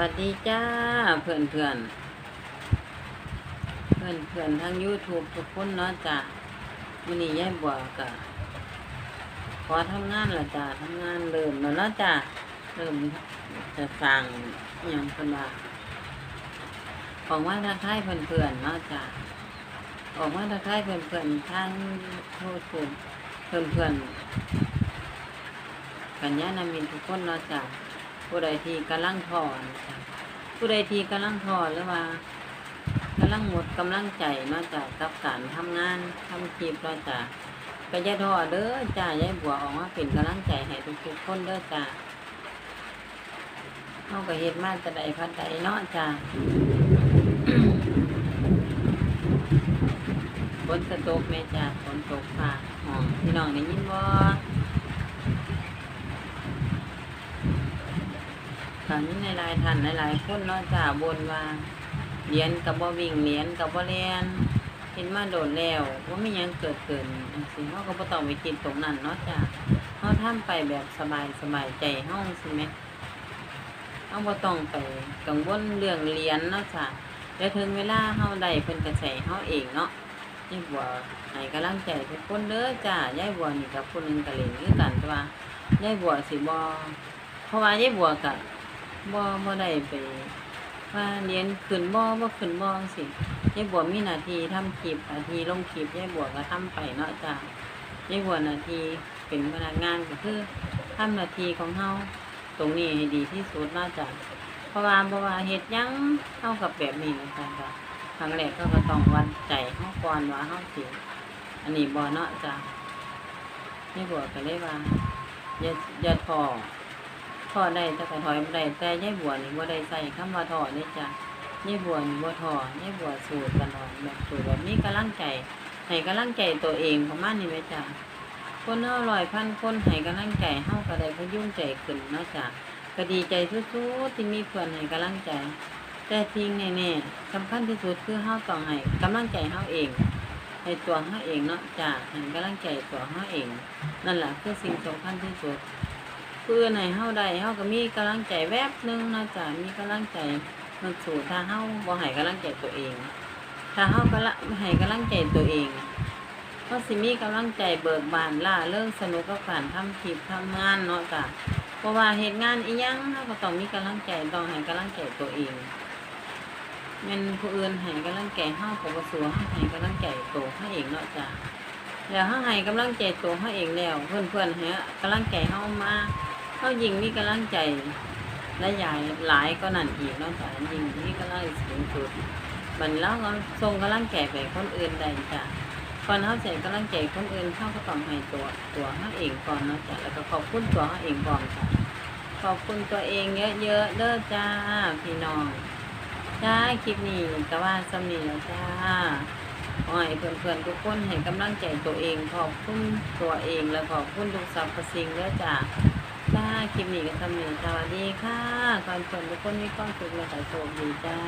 วัสดีจ้าเพื่อนเพื่อนเพื่อนเพื่อนทั้ง YouTube ทุกคนเนาะจ้ะมื้อนี้ยายบัวก็ขอทำงานละจ้ะทำงานเริ่มแล้วเนาะจ้ะเริ่มจะสั่งอย่างเพิ่นว่าของว่าทักทายเพื่อนเพื่อนเนาะจ้ะออกมาทักทายเพื่อนเพื่อนๆทางโทรศัพท์เพื่อนเพื่อนกัญญานามินทุกคนเนาะจ้ะ ผู้ใดที่กำลังถอนจ้ะผู้ใดที่กำลังถอนหรือว่ากำลังหมดกำลังใจนอกจากกับการทำงานทำคลิปเนาจะก็อย่าทอเด้อจ้ายายบัวออกมาเป็นกำลังใจให้ทุกๆคนเด้อจ้ะเฮาก็เฮ็ดมาแต่ใดพัดใดเนาะจ้ะฝนตกแม่จ้ะฝนตกฟ้าห้องพี่น้องได้ยินบ่ต อนนี้ในหลายๆท่านหลายๆคนเนาะจ้าบนว่าเหรียญกับบ่วิ่งเหรียญกับบ่เรียนเห็นมาโดดแล้วว่าไม่ยังเกิดขึ้นจังซี่เฮาก็บ่ต้องไปคิดตรงนั้นเนาะจ้าเฮาทำไปแบบสบายสบายใจเฮาสิแหมเฮาบ่ต้องไปกังวลเรื่องเหรียญเนาะจ้าแล้วถึงเวลาเฮาได้เพิ่นก็ใส่เฮาเองเนาะยายบัวให้กำลังใจทุกคนเด้อจ้ายายบัวนี่กับคนนึงก็เล่นคือกันแต่ว่ายายบัวสิบ่เพราะว่ายายบัวก็บ่ บ่ได้ไปว่าเรียนขึ้นบ่บ่ขึ้นบ่จังซี่ยายบัวมีหน้าที่ทำคลิปหน้าที่ลงคลิปยายบัวก็ทำไปเนาะจ้ะยายบัวหน้าที่เป็นพนักงานก็คือทำหน้าที่ของเฮาตรงนี้ให้ดีที่สุดเนาะจ้ะเพราะว่าบ่ว่าเฮ็ดหยังเฮากับแบบนี้นะจ๊ะจ้ะครั้งแรกเขาก็ต้องวัดใจเฮาก่อนว่าเฮาสิอันนี้บ่เนาะจ้ะยายบัวก็เลยว่าอย่าอย่าท้อ ถอได้แต่ก็ถอยบ่ได้แต่ยายบัวนี่บ่ได้ใส่คำว่าถอนี่จ้ะยายบัวนี่บ่ถอยายบัวสูตรตลอดแบบสูตรแบบมีกำลังใจให้กำลังใจตัวเองประมาณนี้ไหมจ้ะคนเฮาร้อยพันคนให้กำลังใจเฮาก็ได้พยุ่งใจขึ้นเนาะจ้ะก็ดีใจสุดๆที่มีเพื่อนให้กำลังใจ แต่ทิ้งแน่ๆสำคัญที่สุดคือเฮาต้องให้กำลังใจเฮาเองให้ตัวเฮาเองเนาะจ้ะให้กำลังใจตัวเฮาเอง นั่นแหละคือสิ่งสำคัญที่สุด เพื่อให้เฮาได้เฮาก็มีกำลังใจแวบหนึงนะจ้ะมีกำลังใจมันสู่ถ้าเฮาบ่ให้กำลังใจตัวเอง ถ้าเฮาก็ละให้กำลังใจตัวเองก็สิมีกำลังใจเบิกบานล่าเรื่องสนุกกับการทำคลิปทำงานเนาะจ้ะเพราะว่าเหตุงานอีหยังเฮาก็ต้องมีกำลังใจต้องให้กำลังใจตัวเองแม่นผู้อื่นให้กำลังใจเฮาก็บ่สู้เฮาให้กำลังใจตัวเฮาเองเนาะจ้ะแล้วเฮาให้กำลังใจตัวเฮาเองแล้ว เพื่อนๆให้กำลังใจเฮามา เขายิงมีกำลังใจและใหญ่หลายก็นั่นอีกนอกจากยิงมีกำลังสูงสุดบันแล้วก็ส่งกำลังใจไปคนอื่นได้จ้ะก่อนเขาใส่กำลังใจคนอื่นเขาก็ต้องให้ตัวตัวเขาเองก่อนนะจ้ะแล้วก็ขอบคุณตัวเขาเองก่อนค่ะขอบคุณตัวเองเยอะๆเด้อจ้าพี่น้องจ้าคลิปนี้ก็ว่าสำนีแล้วจ้าขอให้เพื่อนๆทุกคนให้กำลังใจตัวเอง ขอบคุณตัวเองแล้วขอบคุณทุกสรรพสิ่งเด้อจ้าจ้า คลิปนี้ก็ทำหนึ่งสวัสดีค่ะก่อนคนทุกคนมีความสุขและสายโชคดีจ้า